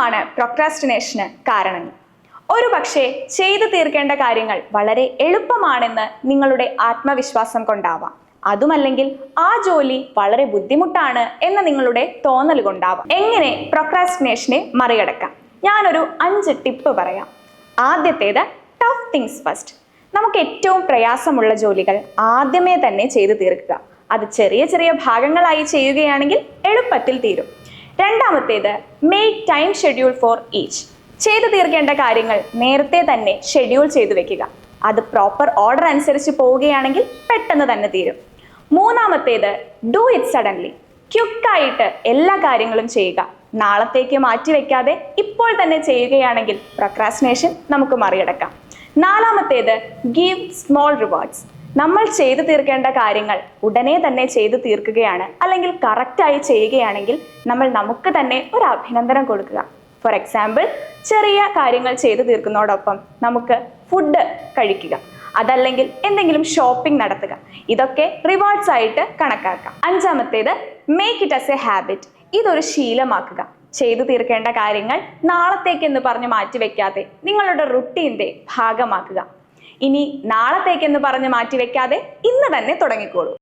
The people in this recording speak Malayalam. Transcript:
എന്തെല്ലാമാണ് പ്രൊക്രാസ്റ്റിനേഷന് കാരണങ്ങൾ ഒരു പക്ഷേ ചെയ്തു തീർക്കേണ്ട കാര്യങ്ങൾ വളരെ എളുപ്പമാണെന്ന് നിങ്ങളുടെ ആത്മവിശ്വാസം കൊണ്ടാവാം. അതുമല്ലെങ്കിൽ ആ ജോലി വളരെ ബുദ്ധിമുട്ടാണ് എന്ന നിങ്ങളുടെ തോന്നൽ കൊണ്ടാവാം. എങ്ങനെ പ്രൊക്രാസ്റ്റിനേഷനെ മറികടക്കാം? ഞാനൊരു അഞ്ച് ടിപ്പ് പറയാം. ആദ്യത്തേത് ടഫ് തിങ്സ് ഫസ്റ്റ് നമുക്ക് ഏറ്റവും പ്രയാസമുള്ള ജോലികൾ ആദ്യമേ തന്നെ ചെയ്തു തീർക്കുക. അത് ചെറിയ ചെറിയ ഭാഗങ്ങളായി ചെയ്യുകയാണെങ്കിൽ എളുപ്പത്തിൽ തീരും. രണ്ടാമത്തേത് make time schedule for each ചെയ്തു തീർക്കേണ്ട കാര്യങ്ങൾ നേരത്തെ തന്നെ ഷെഡ്യൂൾ ചെയ്തു വെക്കുക. അത് പ്രോപ്പർ ഓർഡർ അനുസരിച്ച് പോവുകയാണെങ്കിൽ പെട്ടെന്ന് തന്നെ തീരും. മൂന്നാമത്തേത് ഡു ഇറ്റ് സഡൻലി ക്യുക്കായിട്ട് എല്ലാ കാര്യങ്ങളും ചെയ്യുക. നാളത്തേക്ക് മാറ്റിവെക്കാതെ ഇപ്പോൾ തന്നെ ചെയ്യുകയാണെങ്കിൽ പ്രൊക്രാസ്റ്റിനേഷൻ നമുക്ക് മറികടക്കാം. നാലാമത്തേത് ഗീവ് സ്മോൾ റിവാർഡ്സ് നമ്മൾ ചെയ്തു തീർക്കേണ്ട കാര്യങ്ങൾ ഉടനെ തന്നെ ചെയ്തു തീർക്കുകയാണ്. അല്ലെങ്കിൽ കറക്റ്റായി ചെയ്യുകയാണെങ്കിൽ നമ്മൾ നമുക്ക് തന്നെ ഒരു അഭിനന്ദനം കൊടുക്കുക. ഫോർ എക്സാമ്പിൾ ചെറിയ കാര്യങ്ങൾ ചെയ്തു തീർക്കുന്നതോടൊപ്പം നമുക്ക് ഫുഡ് കഴിക്കുക. അതല്ലെങ്കിൽ എന്തെങ്കിലും ഷോപ്പിംഗ് നടത്തുക. ഇതൊക്കെ റിവാർഡ്സ് ആയിട്ട് കണക്കാക്കാം. അഞ്ചാമത്തേത് make it as a habit ഇതൊരു ശീലമാക്കുക. ചെയ്തു തീർക്കേണ്ട കാര്യങ്ങൾ നാളത്തേക്കെന്ന് പറഞ്ഞ് മാറ്റിവെക്കാതെ നിങ്ങളുടെ റുട്ടീന്റെ ഭാഗമാക്കുക. ഇനി നാളത്തേക്കെന്ന് പറഞ്ഞ് മാറ്റിവെക്കാതെ ഇന്ന് തന്നെ തുടങ്ങിക്കോളൂ.